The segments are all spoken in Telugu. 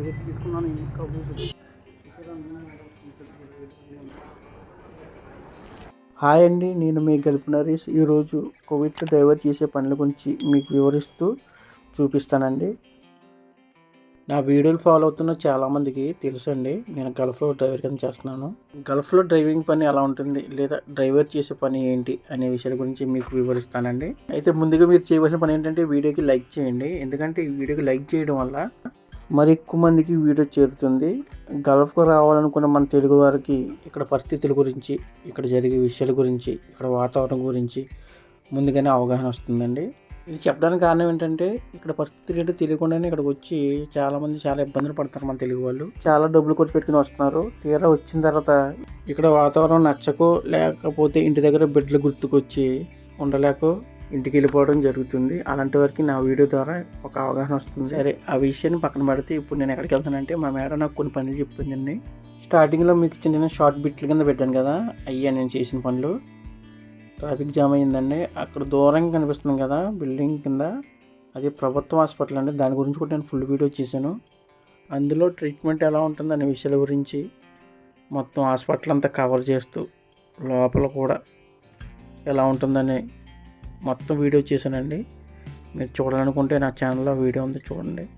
ఏదో తీసుకున్నాను ఇంకా హాయ్ అండి నేను మీ గల్పు నరేష్. ఈరోజు కోవిడ్లో డ్రైవర్ చేసే పనుల గురించి మీకు వివరిస్తూ చూపిస్తానండి. నా వీడియోలు ఫాలో అవుతున్న చాలామందికి తెలుసండి నేను గల్ఫ్లో డ్రైవర్ కింద చేస్తున్నాను. గల్ఫ్లో డ్రైవింగ్ పని ఎలా ఉంటుంది లేదా డ్రైవర్ చేసే పని ఏంటి అనే విషయాల గురించి మీకు వివరిస్తానండి. అయితే ముందుగా మీరు చేయవలసిన పని ఏంటంటే వీడియోకి లైక్ చేయండి. ఎందుకంటే ఈ వీడియోకి లైక్ చేయడం వల్ల మరి ఎక్కువ మందికి వీడియో చేరుతుంది. గల్ఫ్కు రావాలనుకున్న మన తెలుగు వారికి ఇక్కడ పరిస్థితుల గురించి ఇక్కడ జరిగే విషయాల గురించి ఇక్కడ వాతావరణం గురించి ముందుగానే అవగాహన వస్తుందండి. ఇది చెప్పడానికి కారణం ఏంటంటే ఇక్కడ పరిస్థితులు ఏంటో తెలియకుండానే ఇక్కడికి వచ్చి చాలా మంది చాలా ఇబ్బందులు పడతారు మన తెలుగు వాళ్ళు. చాలా డబ్బులు ఖర్చు పెట్టుకుని వస్తున్నారు. తీరా వచ్చిన తర్వాత ఇక్కడ వాతావరణం నచ్చకో లేకపోతే ఇంటి దగ్గర బిడ్డలు గుర్తుకొచ్చి ఉండలేకో ఇంటికి వెళ్ళిపోవడం జరుగుతుంది. అలాంటి వరకు నా వీడియో ద్వారా ఒక అవగాహన వస్తుంది. సరే ఆ విషయాన్ని పక్కన పెడితే ఇప్పుడు నేను ఎక్కడికి వెళ్తానంటే మా మేడం నాకు కొన్ని పనులు చెప్పిందండి. స్టార్టింగ్లో మీకు చిన్న చిన్న షార్ట్ బిట్ల కింద పెట్టాను కదా అయ్యా నేను చేసిన పనులు. ట్రాఫిక్ జామ్ అయ్యిందండి. అక్కడ దూరంగా కనిపిస్తుంది కదా బిల్డింగ్ కింద. అది ప్రభుత్వ హాస్పిటల్ అండి. దాని గురించి కూడా నేను ఫుల్ వీడియో చేశాను. అందులో ట్రీట్మెంట్ ఎలా ఉంటుంది అనే విషయాల గురించి మొత్తం హాస్పిటల్ అంతా కవర్ చేస్తూ లోపల కూడా ఎలా ఉంటుందని మొత్తం వీడియో చేశానండి. మీరు చూడాలనుకుంటే నా ఛానల్లో వీడియో ఉంది చూడండి.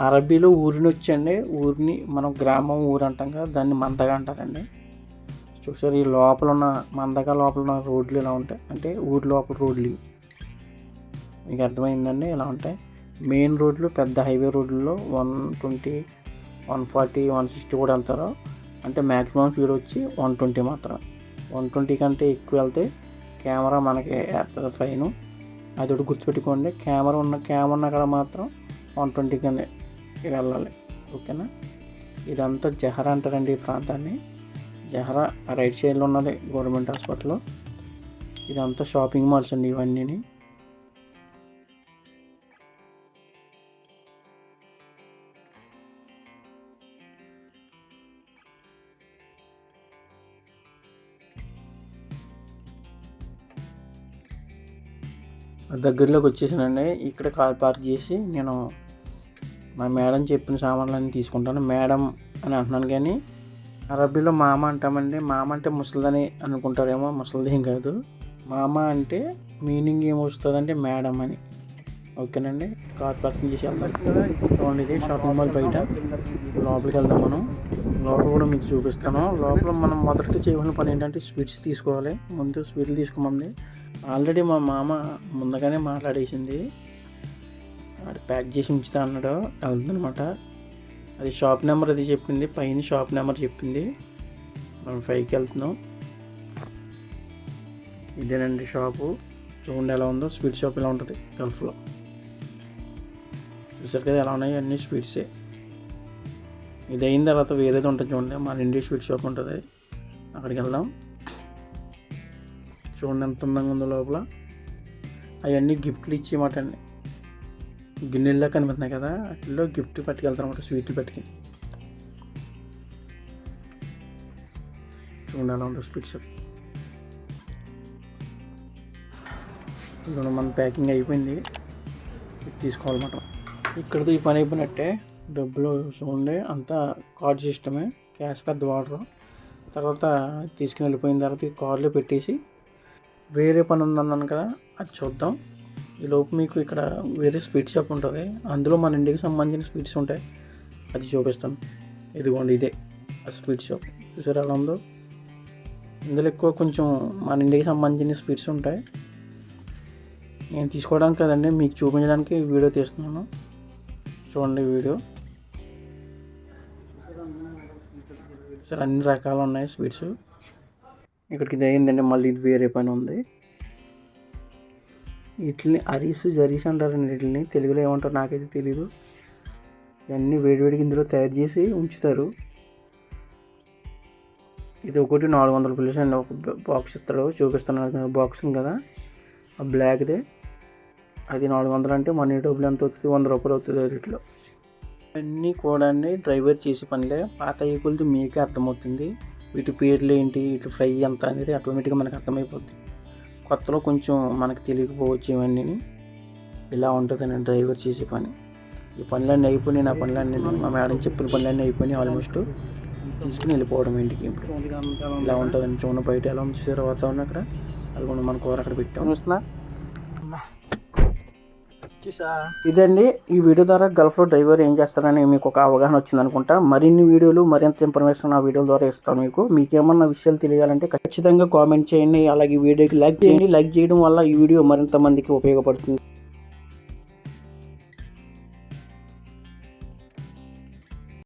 అరబీలో ఊరిని వచ్చండి. ఊరిని మనం గ్రామం ఊరు అంటాం కదా దాన్ని మందగా అంటారండి. చూసారు ఈ లోపల ఉన్న మందగా లోపల ఉన్న రోడ్లు ఇలా ఉంటాయి? అంటే ఊరి లోపల రోడ్లు. మీకు అర్థమైందండి? ఇలా ఉంటాయి? మెయిన్ రోడ్లు పెద్ద హైవే రోడ్లలో one twenty one forty one sixty కూడా వెళ్తారు. అంటే మ్యాక్సిమం స్పీడ్ వచ్చి వన్ ట్వంటీ మాత్రం వన్ ట్వంటీ కంటే ఎక్కువ వెళ్తే కెమెరా మనకి వేస్తుంది ఫైన్. అది ఒకటి గుర్తుపెట్టుకోండి. కెమెరా ఉన్న కెమెరా ఉన్న కాడ మాత్రం వన్ ట్వంటీ కింద వెళ్ళాలి. ఓకేనా? ఇదంతా జహరా అంటారండి ఈ ప్రాంతాన్ని. జహరా రైట్ సైడ్లో ఉన్నది గవర్నమెంట్ హాస్పిటల్. ఇదంతా షాపింగ్ మాల్స్ అండి ఇవన్నీని. దగ్గరలోకి వచ్చేసానండి ఇక్కడ కార్ పార్క్ చేసి నేను మా మేడం చెప్పిన సామాన్లన్నీ తీసుకుంటాను. మేడం అని అంటున్నాను కానీ అరబీలో మామ అంటామండి. మామ అంటే ముసలిదని అనుకుంటారేమో ముసలిది ఏం కాదు. మామ అంటే మీనింగ్ ఏమొస్తుందంటే మేడం అని. ఓకేనండి కార్ పార్కింగ్ చేసి వెళ్దాం చూడండి ఇది షాపింగ్ మాల్ బయట. లోపలికి వెళ్దాం మనం. లోపల కూడా మీకు చూపిస్తాను. లోపల మనం మొదట చేయవలసిన పని ఏంటంటే స్వీట్స్ తీసుకోవాలి. ముందు స్వీట్లు తీసుకోమంది ఆల్రెడీ మా మామ ముందుగానే మాట్లాడేసింది. అది ప్యాక్ చేసి ఉంచుతా అన్నాడు. వెళ్తుందనమాట అది షాప్ నెంబర్ అది చెప్పింది. పైన షాప్ నెంబర్ చెప్పింది. మనం పైకి వెళ్తున్నాం. ఇదేనండి షాపు. చూడండి ఎలా ఉందో. స్వీట్ షాప్ ఇలా ఉంటుంది. గల్ఫ్లో. చూసారు కదా ఎలా ఉన్నాయి? అన్నీ స్వీట్సే. ఇది అయిన తర్వాత వేరేది ఉంటుంది చూడండి. మన ఇండియా స్వీట్ షాప్ ఉంటుంది. అక్కడికి వెళ్దాం. చూడండి ఎంత అందంగా ఉందో లోపల. అవన్నీ గిఫ్ట్లు ఇచ్చేమాట అండి గిన్నెల్లో కనిపిస్తున్నాయి కదా వాటిల్లో గిఫ్ట్ పట్టుకెళ్తారు అనమాట స్వీట్లు పెట్టుకుని చూడండి అలా ఉందో స్వీట్ షాప్ మన ప్యాకింగ్ అయిపోయింది. తీసుకోవాలన్నమాట. ఇక్కడతో ఈ పని అయిపోయినట్టే. డబ్బులు చూడండి అంతా కార్డ్ సిస్టమే. క్యాష్ పెద్ద వాడరు. తర్వాత తీసుకుని వెళ్ళిపోయిన తర్వాత ఈ కార్లో పెట్టేసి వేరే పని ఉందన్నాను కదా అది చూద్దాం. ఈ లోపు మీకు ఇక్కడ వేరే స్వీట్ షాప్ ఉంటుంది. అందులో మన ఇంటికి సంబంధించిన స్వీట్స్ ఉంటాయి. అది చూపిస్తాను. ఇదిగోండి ఇదే ఆ స్వీట్ షాప్ చూసారు ఎలా ఉందో? ఇందులో ఎక్కువ కొంచెం మన ఇంటికి సంబంధించిన స్వీట్స్ ఉంటాయి. నేను తీసుకోవడానికి కదండి మీకు చూపించడానికి వీడియో తీస్తున్నాను. చూడండి వీడియో. సార్ అన్ని రకాలు ఉన్నాయి స్వీట్స్ ఇక్కడికి ఇది మళ్ళీ ఇది వేరే పని ఉంది. వీటిని అరీస్ జరీస్ అంటారండి వీటిని తెలుగులో ఏమంటారు నాకైతే తెలియదు ఇవన్నీ వేడివేడికి ఇందులో తయారు చేసి ఉంచుతారు. ఇది ఒకటి నాలుగు వందల ప్లేస్ అండి. ఒక బాక్స్ ఇస్తాడు. చూపిస్తున్నాను బాక్స్ ఉంది కదా. ఆ బ్లాక్దే. అది నాలుగు వందలు అంటే మనీ డబ్బులు ఎంత అవుతుంది వంద రూపాయలు అవుతుంది రేట్లో అన్నీ కూడా డ్రైవర్ చేసే పనిలే. పాత ఈకులతో మీకే అర్థమవుతుంది. వీటి పేర్లు ఏంటి వీటి ఫ్రై ఎంత అనేది ఆటోమేటిక్గా మనకు అర్థమైపోద్ది. కొత్తలో కొంచెం మనకు తెలియకపోవచ్చు ఇవన్నీ. ఇలా ఉంటుందండి డ్రైవర్ చేసే పని. ఈ పనులన్నీ అయిపోయినాయి నా పనులన్నీ మా మేడం చెప్పిన పనులన్నీ అయిపోయినాయి ఆల్మోస్ట్. తీసుకుని వెళ్ళిపోవడం ఇంటికి ఇప్పుడు. ఇలా ఉంటుందండి చూడండి బయట ఎలా ఉంది చూసారు వాతావరణం అక్కడ. అది కూడా మన కూర అక్కడ పెట్టాం. చూస్తున్నా? ఇదండి ఈ వీడియో ద్వారా గల్ఫ్లో డ్రైవర్ ఏం చేస్తారని మీకు ఒక అవగాహన వచ్చింది అనుకుంటా. మరిన్ని వీడియోలు మరింత ఇన్ఫర్మేషన్ ఆ వీడియో ద్వారా ఇస్తాను మీకు. మీకేమన్నా విషయాలు తెలియాలంటే ఖచ్చితంగా కామెంట్ చేయండి. అలాగే వీడియోకి లైక్ చేయండి. లైక్ చేయడం వల్ల ఈ వీడియో మరింత మందికి ఉపయోగపడుతుంది.